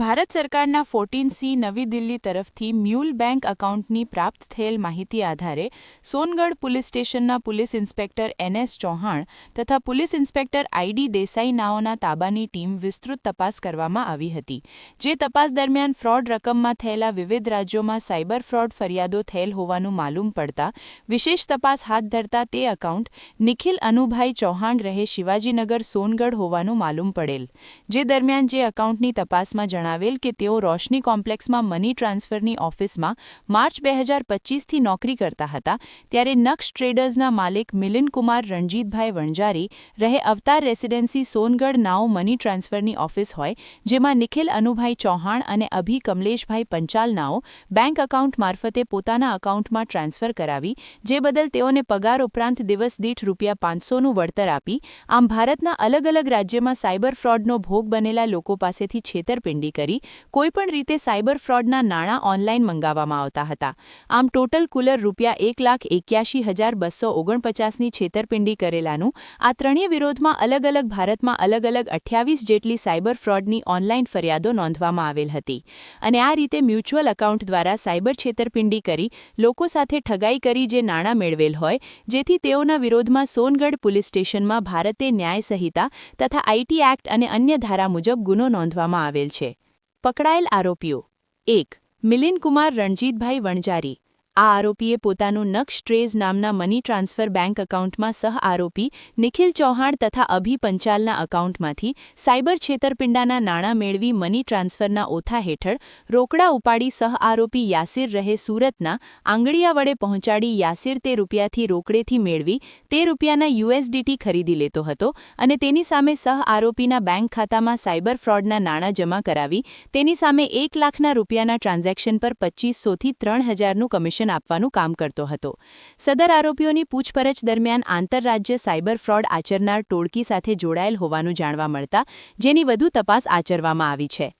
ભારત સરકારના fourteen C નવી દિલ્હી તરફથી મ્યુલ બેંક એકાઉન્ટની પ્રાપ્ત થયેલ માહિતી આધારે સોનગઢ પોલીસ સ્ટેશનના પોલીસ ઇન્સ્પેક્ટર એનએસ ચૌહાણ તથા પોલીસ ઇન્સ્પેક્ટર આઈડી દેસાઈ નાઓના તાબાની ટીમ વિસ્તૃત તપાસ કરવામાં આવી હતી, જે તપાસ દરમિયાન ફ્રોડ રકમમાં થયેલા વિવિધ રાજ્યોમાં સાયબર ફ્રોડ ફરિયાદો થયેલ હોવાનું માલુમ પડતા વિશેષ તપાસ હાથ ધરતા તે એકાઉન્ટ નિખિલ અનુભાઈ ચૌહાણ રહે શિવાજીનગર સોનગઢ હોવાનું માલુમ પડેલ, જે દરમિયાન જે એકાઉન્ટની તપાસમાં જણાવેલ કે તેઓ રોશની કોમ્પ્લેક્સમાં મની ટ્રાન્સફરની ઓફિસમાં માર્ચ બે હજાર પચીસથી નોકરી કરતા હતા, ત્યારે નક્ષ ટ્રેડર્સના માલિક મિલિનકુમાર રણજીતભાઈ વણજારી રહે અવતાર રેસિડેન્સી સોનગઢ, નાઓ મની ટ્રાન્સફરની ઓફિસ હોય, જેમાં નિખિલ અનુભાઈ ચૌહાણ અને અભિ કમલેશભાઈ પંચાલ નાઓ બેંક એકાઉન્ટ મારફતે પોતાના એકાઉન્ટમાં ટ્રાન્સફર કરાવી, જે બદલ તેઓને પગાર ઉપરાંત દિવસ દીઠ રૂપિયા પાંચસોનું વળતર આપી, આમ ભારતના અલગ અલગ રાજ્યમાં સાયબર ફ્રોડનો ભોગ બનેલા લોકો પાસેથી છેતરપિંડી કરી કોઈપણ રીતે સાયબર ફ્રોડના નાણાં ઓનલાઈન મંગાવવામાં આવતા હતા. આમ ટોટલ કુલર રૂપિયા એક લાખ એક્યાશી હજાર બસો ઓગણપચાસની છેતરપિંડી કરેલાનું આ ત્રણેય વિરોધમાં અલગ અલગ ભારતમાં અલગ અલગ અઠ્યાવીસ જેટલી સાયબર ફ્રોડની ઓનલાઈન ફરિયાદો નોંધવામાં આવેલ હતી. અને આ રીતે મ્યુચ્યુઅલ એકાઉન્ટ દ્વારા સાયબર છેતરપિંડી કરી, લોકો સાથે ઠગાઈ કરી જે નાણાં મેળવેલ હોય, જેથી તેઓના વિરોધમાં સોનગઢ પોલીસ સ્ટેશનમાં ભારતે ન્યાય સંહિતા તથા આઈટી એક્ટ અને અન્ય ધારા મુજબ ગુનો નોંધવામાં આવેલ છે. પકડાયેલ આરોપીઓ. એક મિલિનકુમાર રણજીતભાઈ વણજારી આ આરોપીએ પોતાનું નક્ષ ટ્રેઝ નામના મની ટ્રાન્સફર બેંક એકાઉન્ટમાં સહ આરોપી નિખિલ ચૌહાણ તથા અભી પંચાલના એકાઉન્ટમાંથી સાયબર છેતરપિંડાના નાણાં મેળવી મની ટ્રાન્સફરના ઓથા હેઠળ રોકડા ઉપાડી સહ આરોપી યાસિર રહે સુરતના આંગળીયા વડે પહોંચાડી યાસિર તે રૂપિયાથી રોકડેથી મેળવી તે રૂપિયાના યુએસડીટી ખરીદી લેતો હતો અને તેની સામે સહ આરોપીના બેંક ખાતામાં સાયબર ફ્રોડના નાણાં જમા કરાવી તેની સામે એક લાખના રૂપિયાના ટ્રાન્ઝેક્શન પર પચીસોથી ત્રણ હજારનું કમિશન આપવાનું કામ કરતો હતો. સદર આરોપીઓની પૂછપરછ દરમિયાન આંતરરાજ્ય સાયબર ફ્રોડ આચરનાર ટોળકી સાથે જોડાયેલ હોવાનું જાણવા મળતા જેની વધુ તપાસ આચરવામાં આવી છે.